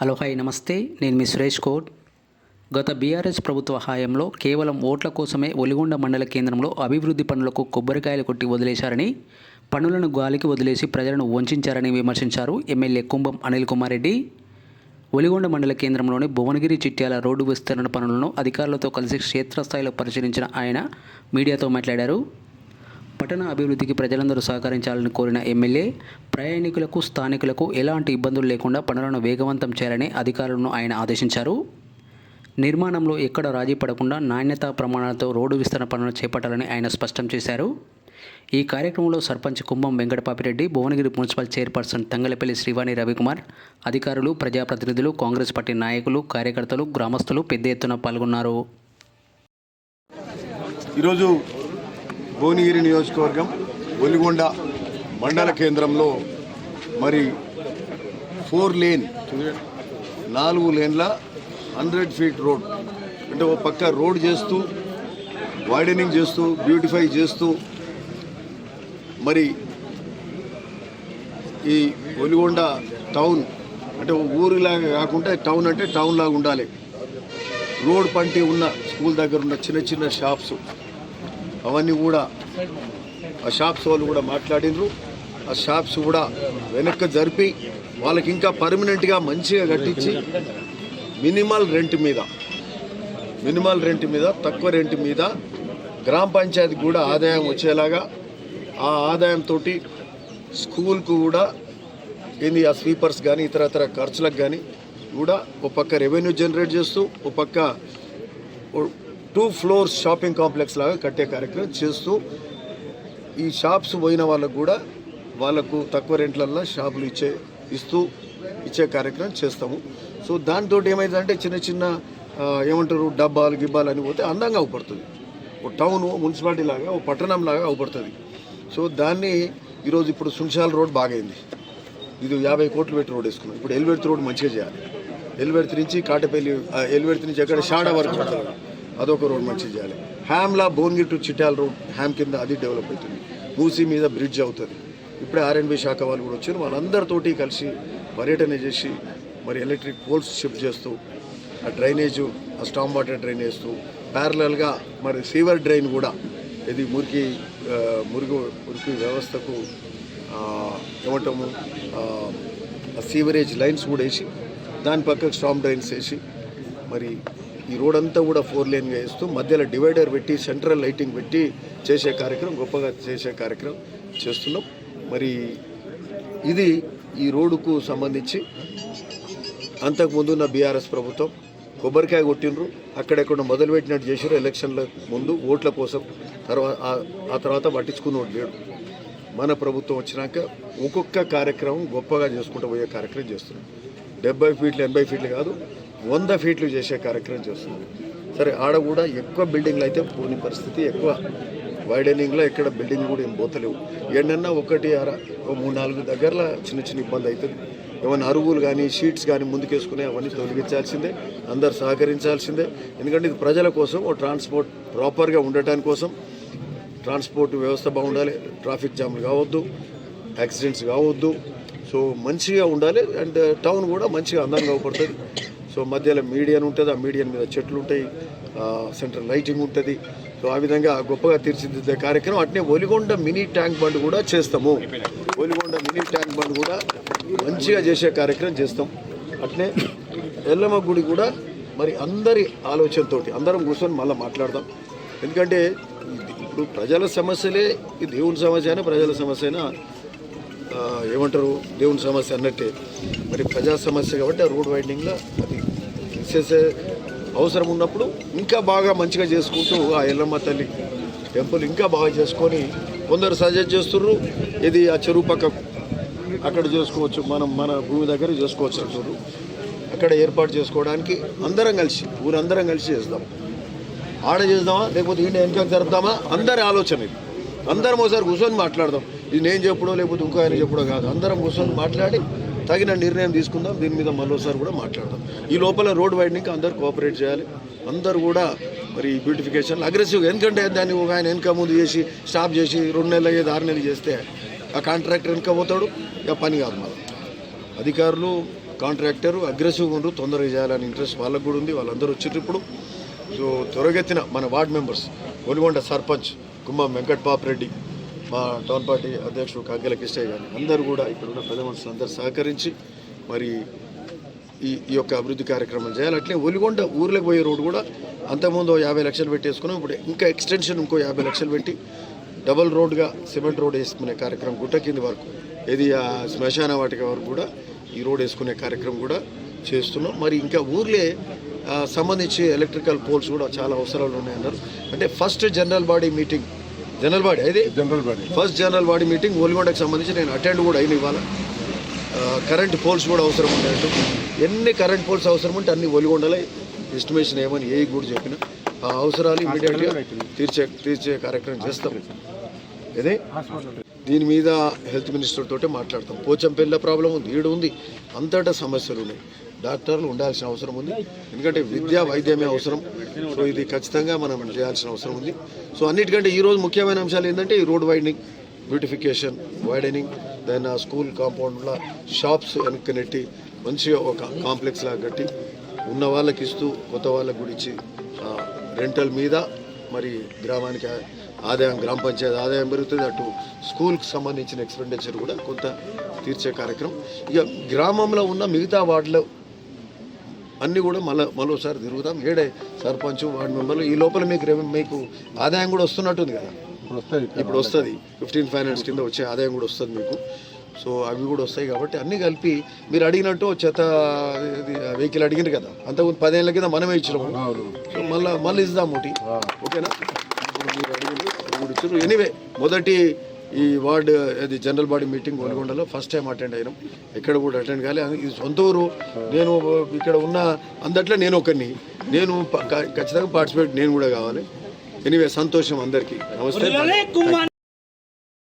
Hello hi నమస్తే. నేను మీ సురేష్ కోట్. గత బీఆర్ఎస్ ప్రభుత్వ హయాంలో కేవలం ఓట్ల కోసమే ఒలిగొండ మండల కేంద్రంలో అభివృద్ధి పనులకు కొబ్బరికాయలు కొట్టి వదిలేశారని పనులను గాలికి వదిలేసి ప్రజలను వంచారని విమర్శించారు ఎమ్మెల్యే కుంభం అనిల్ కుమార్ రెడ్డి. ఒలిగొండ మండల కేంద్రంలోని భువనగిరి చిట్యాల రోడ్డు విస్తరణ పనులను అధికారులతో కలిసి క్షేత్రస్థాయిలో పరిశీలించిన ఆయన మీడియాతో మాట్లాడారు. పట్టణ అభివృద్ధికి ప్రజలందరూ సహకరించాలని కోరిన ఎమ్మెల్యే ప్రయాణికులకు స్థానికులకు ఎలాంటి ఇబ్బందులు లేకుండా పనులను వేగవంతం చేయాలని అధికారులను ఆయన ఆదేశించారు. నిర్మాణంలో ఎక్కడ రాజీ పడకుండా నాణ్యతా ప్రమాణాలతో రోడ్డు విస్తరణ పనులు చేపట్టాలని ఆయన స్పష్టం చేశారు. ఈ కార్యక్రమంలో సర్పంచ్ కుంభం వెంకటపాపిరెడ్డి భువనగిరి మున్సిపల్ చైర్పర్సన్ తంగలపల్లి శ్రీవాణి రవికుమార్ అధికారులు ప్రజాప్రతినిధులు కాంగ్రెస్ పార్టీ నాయకులు కార్యకర్తలు గ్రామస్తులు పెద్ద ఎత్తున పాల్గొన్నారు. ఈరోజు భువనగిరి నియోజకవర్గం ఒలిగొండ మండల కేంద్రంలో మరి ఫోర్ లేన్ నాలుగు లేన్ల హండ్రెడ్ ఫీట్ రోడ్ అంటే ఒక పక్క రోడ్ చేస్తూ వైడనింగ్ చేస్తూ బ్యూటిఫై చేస్తూ మరి ఈ ఒలిగొండ టౌన్ అంటే ఊరిలాగా కాకుండా టౌన్ అంటే టౌన్ లాగా ఉండాలి. రోడ్ పంటి ఉన్న స్కూల్ దగ్గర ఉన్న చిన్న చిన్న షాప్స్ అవన్నీ కూడా ఆ షాప్స్ వాళ్ళు కూడా మాట్లాడినరు ఆ షాప్స్ కూడా వెనక్కి జరిపి వాళ్ళకి ఇంకా పర్మనెంట్గా మంచిగా కట్టించి మినిమల్ రెంట్ మీద మినిమల్ రెంట్ మీద తక్కువ రెంట్ మీద గ్రామ పంచాయతీ కూడా ఆదాయం వచ్చేలాగా ఆ ఆదాయంతో స్కూల్కు కూడా ఏంది ఆ స్వీపర్స్ కానీ ఇతర ఇతర ఖర్చులకు కానీ కూడా ఒక పక్క రెవెన్యూ జనరేట్ చేస్తూ ఒక పక్క టూ ఫ్లోర్స్ షాపింగ్ కాంప్లెక్స్ లాగా కట్టే కార్యక్రమం చేస్తూ ఈ షాప్స్ పోయిన వాళ్ళకు కూడా వాళ్ళకు తక్కువ రెంట్లల్లో షాపులు ఇచ్చే ఇస్తూ ఇచ్చే కార్యక్రమం చేస్తాము. సో దాంతో ఏమైందంటే చిన్న చిన్న ఏమంటారు డబ్బాలు గిబ్బాలు అని పోతే అందంగా అవుపడుతుంది. ఓ టౌన్ మున్సిపాలిటీ లాగా ఒక పట్టణం లాగా అవుపడుతుంది. సో దాన్ని ఈరోజు ఇప్పుడు సున్షాల్ రోడ్ బాగైంది. ఇది యాభై కోట్లు పెట్టి రోడ్ వేసుకున్నాం. ఇప్పుడు ఎల్వెడ్తి రోడ్ మంచిగా చేయాలి. ఎలివేర్తి నుంచి కాటపల్లి ఆ, నుంచి ఎక్కడ షాడా వరకు. అదొక రోడ్ మంచిగా చేయాలి. హ్యామ్లా Bhuvanagiri to Chityal road HAM కింద అది డెవలప్ అవుతుంది. మూసీ మీద బ్రిడ్జ్ అవుతుంది. ఇప్పుడే ఆర్ఎన్బి శాఖ వాళ్ళు కూడా వచ్చారు. వాళ్ళందరితోటి కలిసి పర్యటన చేసి మరి ఎలక్ట్రిక్ పోల్స్ షిఫ్ట్ చేస్తూ ఆ డ్రైనేజు ఆ స్టామ్ వాటర్ డ్రైన్ వేస్తూ ప్యారలల్గా మరి సీవర్ డ్రైన్ కూడా ఇది మురికి మురుగు మురికి వ్యవస్థకు ఇవ్వటము ఆ, సీవరేజ్ లైన్స్ కూడా వేసి దాని పక్కకు స్టామ్ డ్రైన్స్ వేసి మరి ఈ రోడ్ అంతా కూడా ఫోర్ లేన్గా వేస్తూ మధ్యలో డివైడర్ పెట్టి సెంట్రల్ లైటింగ్ పెట్టి చేసే కార్యక్రమం గొప్పగా చేసే కార్యక్రమం చేస్తున్నాం. మరి ఇది ఈ రోడ్డుకు సంబంధించి అంతకుముందు ఉన్న బీఆర్ఎస్ ప్రభుత్వం కొబ్బరికాయ కొట్టిండ్రు అక్కడెక్కడ మొదలుపెట్టినట్టు చేసారు ఎలక్షన్ల ముందు ఓట్ల కోసం తర్వాత ఆ- ఆ తర్వాత పట్టించుకున్నోడు లేడు. మన ప్రభుత్వం వచ్చినాక ఒక్కొక్క కార్యక్రమం గొప్పగా చేసుకుంటూ పోయే కార్యక్రమం చేస్తున్నాం. డెబ్బై ఫీట్లు ఎనభై ఫీట్లు కాదు వంద ఫీట్లు చేసే కార్యక్రమం చేస్తున్నాం సరే ఆడ కూడా ఎక్కువ బిల్డింగ్లు అయితే పోని పరిస్థితి ఎక్కువ వైడనింగ్లో ఎక్కడ బిల్డింగ్ కూడా ఏం పోతలేవు. ఏంటన్నా ఒకటి అర ఓ మూడు నాలుగు దగ్గరలో చిన్న చిన్న ఇబ్బంది అవుతుంది. ఏమైనా అరుగులు కానీ షీట్స్ కానీ ముందుకేసుకునే అవన్నీ తొలగించాల్సిందే అందరు సహకరించాల్సిందే. ఎందుకంటే ఇది ప్రజల కోసం ఓ ట్రాన్స్పోర్ట్ ప్రాపర్గా ఉండటానికి కోసం ట్రాన్స్పోర్ట్ వ్యవస్థ బాగుండాలి ట్రాఫిక్ జామ్లు కావద్దు యాక్సిడెంట్స్ కావద్దు. సో మంచిగా ఉండాలి అండ్ టౌన్ కూడా మంచిగా అందంగా అవుపడుతుంది సో మధ్యలో మీడియన్ ఉంటుంది ఆ మీడియన్ మీద చెట్లు ఉంటాయి సెంట్రల్ లైటింగ్ ఉంటుంది. సో ఆ విధంగా గొప్పగా తీర్చిదిద్దే కార్యక్రమం. అట్నే ఒలిగొండ మినీ ట్యాంక్ బండ్ కూడా చేస్తాము. ఒలిగొండ మినీ ట్యాంక్ బండ్ కూడా మంచిగా చేసే కార్యక్రమం చేస్తాం. అట్నే ఎల్లమ్మ గుడి కూడా మరి అందరి ఆలోచనతోటి అందరం కూర్చొని మళ్ళీ మాట్లాడదాం. ఎందుకంటే ఇప్పుడు ప్రజల సమస్యలే ఈ దేవుని సమస్య అయినా ప్రజల సమస్య అయినా ఏమంటారు? దేవుని సమస్య అన్నట్టే. మరి ప్రజా సమస్య కాబట్టి ఆ రోడ్ వైండింగ్లో అది చేసే అవసరం ఉన్నప్పుడు ఇంకా బాగా మంచిగా చేసుకుంటూ ఆ ఎల్లమ్మ తల్లి టెంపుల్ ఇంకా బాగా చేసుకొని కొందరు సజెస్ట్ చేస్తున్నారు ఇది ఆ చెరువు పక్క అక్కడ చేసుకోవచ్చు మనం మన భూమి దగ్గర చేసుకోవచ్చు అంటున్నారు అక్కడ ఏర్పాటు చేసుకోవడానికి అందరం కలిసి ఊరందరం కలిసి చేద్దాం ఆడ చేద్దామా లేకపోతే ఈయన వెనక జరుపుదామా అందరి ఆలోచన ఇది. అందరం ఒకసారి కూర్చొని మాట్లాడదాం. ఇది నేను చెప్పడో లేకపోతే ఇంకో ఆయన చెప్పడో కాదు. అందరం కూర్చొని మాట్లాడి తగిన నిర్ణయం తీసుకుందాం. దీని మీద మరోసారి కూడా మాట్లాడదాం. ఈ లోపల రోడ్ వైడ్నింగ్ అందరు కోఆపరేట్ చేయాలి. అందరు కూడా మరి బ్యూటిఫికేషన్ అగ్రెసివ్ ఎందుకంటే దాన్ని ఒక ఆయన వెనక ముందు చేసి స్టాప్ చేసి రెండు నెలలు అయ్యేది ఆరు నెలలు చేస్తే ఆ కాంట్రాక్టర్ వెనక పోతాడు. ఇక పని కాదు మళ్ళీ అధికారులు కాంట్రాక్టర్ అగ్రెసివ్గా ఉండరు తొందరగా చేయాలని ఇంట్రెస్ట్ వాళ్ళకు కూడా ఉంది. వాళ్ళందరూ వచ్చేటప్పుడు సో త్వరగెత్తిన మన వార్డ్ మెంబర్స్ ఒలిగొండ సర్పంచ్ కుమ్మం వెంకట్పాప్ రెడ్డి మా టౌన్ పార్టీ అధ్యక్షుడు కాగ్గల కిష్టయ్య గారు అందరూ కూడా ఇక్కడ ఉన్న పెద్ద మనుషులు అందరూ సహకరించి మరి ఈ ఈ యొక్క అభివృద్ధి కార్యక్రమం చేయాలి. అట్లే ఒలిగొండ ఊర్లోకి పోయే రోడ్డు కూడా అంతకుముందు యాభై లక్షలు పెట్టేసుకున్నాం. ఇప్పుడు ఇంకా ఎక్స్టెన్షన్ ఇంకో యాభై లక్షలు పెట్టి డబల్ రోడ్గా సిమెంట్ రోడ్ వేసుకునే కార్యక్రమం గుట్ట కింది వరకు ఇది ఆ శ్మశాన వాటిక వరకు కూడా ఈ రోడ్ వేసుకునే కార్యక్రమం కూడా చేస్తున్నాం. మరి ఇంకా ఊర్లే సంబంధించి ఎలక్ట్రికల్ పోల్స్ కూడా చాలా అవసరాలు ఉన్నాయన్నారు అంటే first general body meeting general body అయితే general body. First general body meeting ఓల్గొండకు సంబంధించి నేను అటెండ్ కూడా అయిన ఇవాళ. కరెంట్ పోల్స్ కూడా అవసరం ఉన్నాయంటూ ఎన్ని కరెంట్ పోల్స్ అవసరం ఉంటే అన్ని ఒలిగొండలే ఎస్టిమేషన్ ఏమని ఏ కూడా చెప్పిన. ఆ అవసరాలు ఇమీడియట్గా తీర్చే తీర్చే కార్యక్రమం చేస్తాం. ఇదే దీని మీద హెల్త్ మినిస్టర్ తోటే మాట్లాడతాం. పోచంపల్లి ప్రాబ్లం ఉంది ఈడు ఉంది. అంతటా సమస్యలు ఉన్నాయి. డాక్టర్లు ఉండాల్సిన అవసరం ఉంది. ఎందుకంటే విద్య వైద్యమే అవసరం. సో ఇది ఖచ్చితంగా మనం చేయాల్సిన అవసరం ఉంది. సో అన్నిటికంటే ఈ రోజు ముఖ్యమైన అంశాలు ఏంటంటే ఈ road widening beautification widening then school కాంపౌండ్లో షాప్స్ వెనక్కి నెట్టి మంచిగా ఒక కాంప్లెక్స్ లాగా కట్టి ఉన్న వాళ్ళకి ఇస్తూ కొత్త వాళ్ళకి గురించి రెంటల్ మీద మరి గ్రామానికి ఆదాయం గ్రామ పంచాయతీ ఆదాయం పెరుగుతుంది. అటు స్కూల్కి సంబంధించిన ఎక్స్పెండిచర్ కూడా కొంత తీర్చే కార్యక్రమం. ఇక గ్రామంలో ఉన్న మిగతా వార్డులో అన్నీ కూడా మళ్ళీ మరోసారి తిరుగుతాం. ఏడే సర్పంచ్ వార్డు మెంబర్లు ఈ లోపల మీకు మీకు ఆదాయం కూడా వస్తున్నట్టుంది కదా. ఇప్పుడు వస్తుంది. ఫిఫ్టీన్ ఫైనాన్స్ కింద వచ్చే ఆదాయం కూడా వస్తుంది మీకు. సో అవి కూడా వస్తాయి కాబట్టి అన్నీ కలిపి మీరు అడిగినట్టు చెత్త వెహికల్ అడిగింది కదా. అంతకుముందు పదేళ్ళ కింద మనమే ఇచ్చినాము. సో మళ్ళీ మళ్ళీ ఇద్దాం ఒకటి ఓకేనా? ఇప్పుడు మీరు ఎనీవే మొదటి ఈ వార్డు అది జనరల్ బాడీ మీటింగ్ గోల్కొండలో ఫస్ట్ టైం అటెండ్ అయినాం. ఎక్కడ కూడా అటెండ్ కాలే. ఇది సొంత ఊరు. నేను ఇక్కడ ఉన్న అందట్లో నేను ఒకరిని. నేను ఖచ్చితంగా పార్టిసిపేట్ నేను కూడా కావాలి. ఎనీవే సంతోషం అందరికీ. నమస్తే.